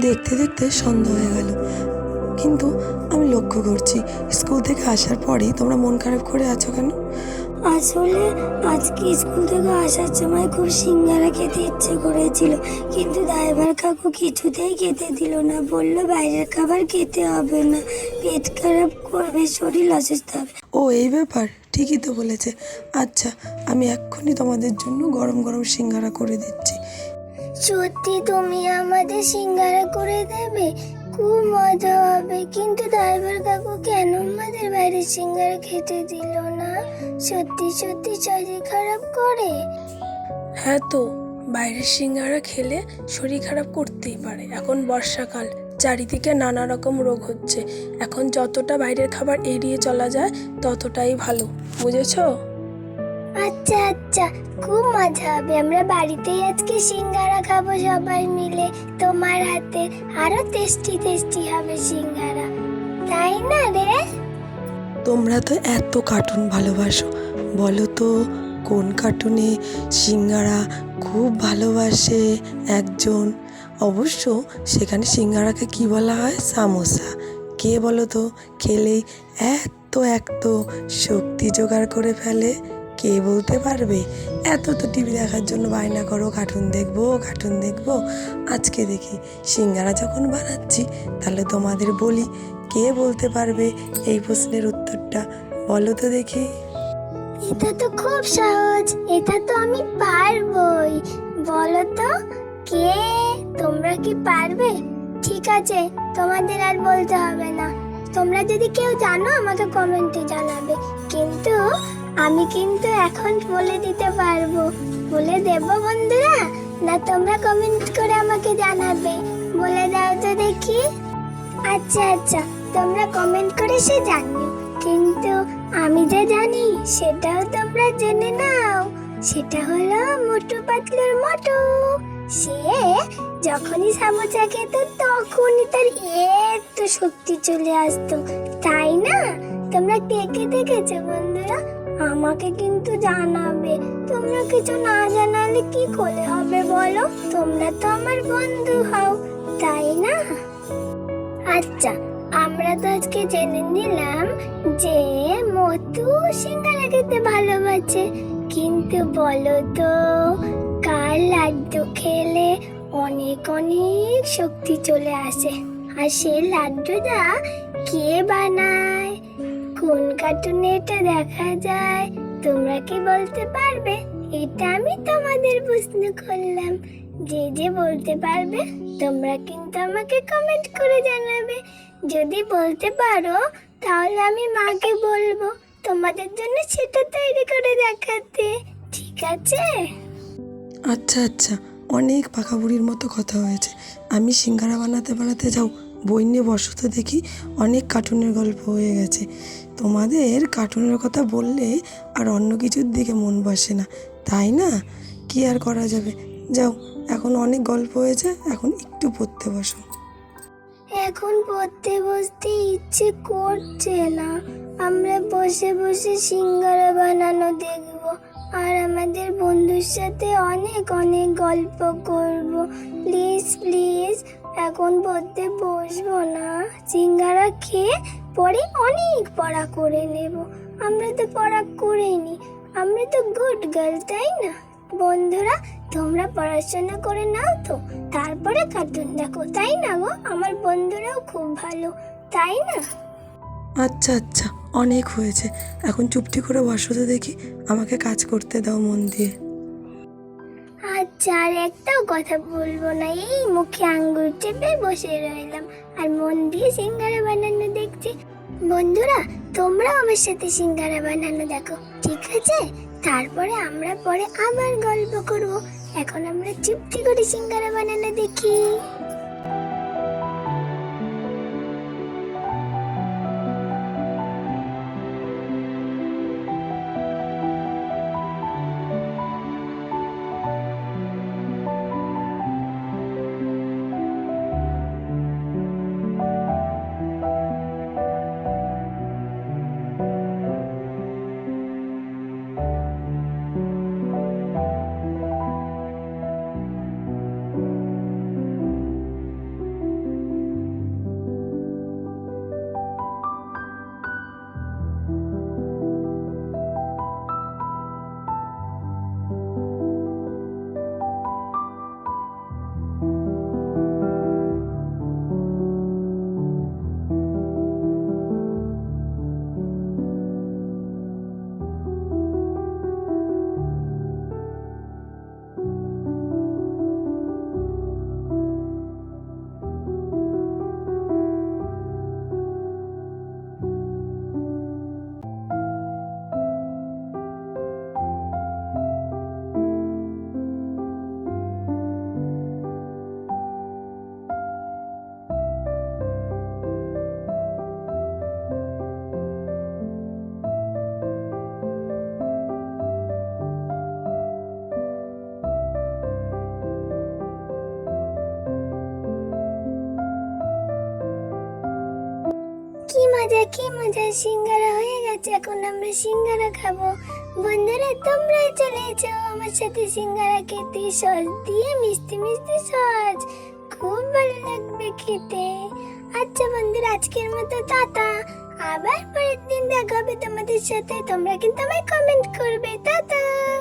দেখতে দেখতে সন্ধ্যা হয়ে গেল। কিন্তু আমি লক্ষ্য করছি স্কুল থেকে আসার পরেই তোমরা মন খারাপ করে আছো কেন? আসলে আজকে স্কুল থেকে আসার সময় খুব সিঙ্গারা খেতে ইচ্ছে করেছিল কিন্তু ড্রাইভার কাকু কিছুতেই খেতে দিল না। বলল বাইরের খাবার খেতে হবে না পেট খারাপ করবে শরীর অসুস্থ হবে। ও এই ব্যাপার? ঠিকই তো বলেছে। আচ্ছা আমি এক্ষুনি তোমাদের জন্য গরম গরম সিঙ্গারা করে দিচ্ছি। সত্যি তুমি আমাদের সিঙ্গারা করে দেবে? খুব মজা হবে। কিন্তু ড্রাইভার কাকু কেন আমাদের বাইরে সিঙ্গারা খেতে দিল না? সত্যি সত্যি শরীর খারাপ করে? হ্যাঁ তো, বাইরের সিঙ্গারা খেলে শরীর খারাপ করতেই পারে। এখন বর্ষাকাল, চারিদিকে নানা রকম রোগ হচ্ছে। এখন যতটা বাইরের খাবার এড়িয়ে চলা যায়, ততটাই ভালো। বুঝেছ? আচ্ছা আচ্ছা খুব মজা হবে। আমরা বাড়িতেই আজকে সিঙ্গারা খাব সবাই মিলে। তোমার হাতে আরও টেস্টি টেস্টি হবে সিঙ্গারা। তাই না রে? তোমরা তো এত কার্টুন ভালোবাসো। বলো তো, কোন কার্টুনে সিঙ্গারা খুব ভালোবাসে একজন? অবশ্য সেখানে সিঙ্গারাকে কি বলা হয়? সামোসা। কে বলো তো? খেলেই এত এত শক্তি জোগাড় করে ফেলে। কে বলতে পারবে? এত তো টিভি দেখার জন্য বায়না করো কার্টুন দেখব কার্টুন দেখব। আজকে দেখি সিঙ্গারা যখন বানাচ্ছি, তাহলে তোমাদের বলি কে বলতে পারবে এই প্রশ্নের উত্তরটা? বলো তো দেখি। এটা তো খুব সহজ, এটা তো আমি পারবই। বলো তো, কে? তোমরা কি পারবে? ঠিক আছে, তোমাদের আর বলতে হবে না। তোমরা যদি কেউ জানো, আমাকে কমেন্টে জানাবে। কিন্তু আমি কিন্তু এখন বলে দিতে পারব। বলে দেব বন্ধুরা? না, তোমরা কমেন্ট করে আমাকে জানাবে। বলে দাও তো দেখি। আচ্ছা আচ্ছা তোমরা কমেন্ট করে সে জানিও। কিন্তু আমি যা জানি, সেটাও তোমরা জেনে নাও। সেটা হলো মোটু পাতলুর মোটু। যখনই সামোসা খেত, তখনই তার এত শক্তি চলে আসতো। তাই না? তোমরা কে কে দেখেছ বন্ধুরা? আমাকে কিন্তু জানাবে। তোমরা কিছু না জানালে কি করে হবে বলো? তোমরা তো আমার বন্ধু হও, তাই না? আচ্ছা আমরা তো আজকে জেনে নিলাম যে মতু সিঙ্গারা খেতে ভালোবাসে। কিন্তু বলো তো, কার লাড্ডু খেলে অনেক অনেক শক্তি চলে আসে। আর সেই লাড্ডুটা কে বানায়? কোন কার্টুনে এটা দেখা যায়? তোমরা কি বলতে পারবে? এটা আমি তোমাদের প্রশ্ন করলাম। যে যে বলতে পারবে, তোমরা কিন্তু আমাকে কমেন্ট করে জানাবে। যদি বলতে পারো, তাহলে আমি মাকে বলব তোমাদের জন্য সেটা তৈরি করে দেখাতে। ঠিক আছে? আচ্ছা আচ্ছা। অনেক পাকা বুড়ির মতো কথা হয়েছে। আমি সিঙ্গারা বানাতে বানাতে যাও, বই নিয়ে বসত দেখি অনেক কার্টুনের গল্প হয়ে গেছে। তোমাদের কার্টুনের কথা বললে আর অন্য কিছুর দিকে মন বসে না। তাই না? কি আর করা যাবে? যাও, এখন অনেক গল্প হয়েছে, এখন একটু পড়তে বসো। এখন পড়তে বসতে ইচ্ছে করছে না। আমরা বসে বসে সিঙ্গারা বানানো দেখব। আর আমাদের বন্ধুর সাথে অনেক অনেক গল্প করব। প্লিজ প্লিজ, এখন পড়তে বসবো না। সিঙ্গারা খেয়ে পরে অনেক পড়া করে নেব। আমরা তো পড়া করে করিনি। আমরা তো গুড গার্ল, তাই না? বন্ধুরা, তোমরা পড়াশোনা করে নাও তো, তারপরে কার্টুন দেখো, তাই না গো? আমার বন্ধুরাও খুব ভালো, তাই না? আচ্ছা আচ্ছা অনেক হয়েছে। এখন চুপটি করে বসো তো দেখি। আমাকে কাজ করতে দাও মন দিয়ে। আচ্ছা আর একটাও কথা বলব না। এই মুখে আঙ্গুর চেপে বসে রইলাম আর মন দিয়ে সিঙ্গারা বানানো দেখছি। বন্ধুরা, তোমরাও আমার সাথে সিঙ্গারা বানানো দেখো, ঠিক আছে? তারপরে আমরা পরে আবার গল্প করব। এখন আমরা চুপটি করে সিঙ্গারা বানানো দেখি। মজা কি মজা? সিঙ্গারা হয়ে গেছে, এখন আমরা সিঙ্গারা খাব। বন্ধুরা, তোমরা চলে যাও আমার সাথে সিঙ্গারা খেতে। সস দিয়ে মিষ্টি মিষ্টি সস। খুব ভালো লাগবে খেতে। আচ্ছা বন্ধুরা, আজকের মতো টাটা। আবার পরের দিন দেখা হবে তোমাদের সাথে। তোমরা কিন্তু আমায় কমেন্ট করবে। টাটা!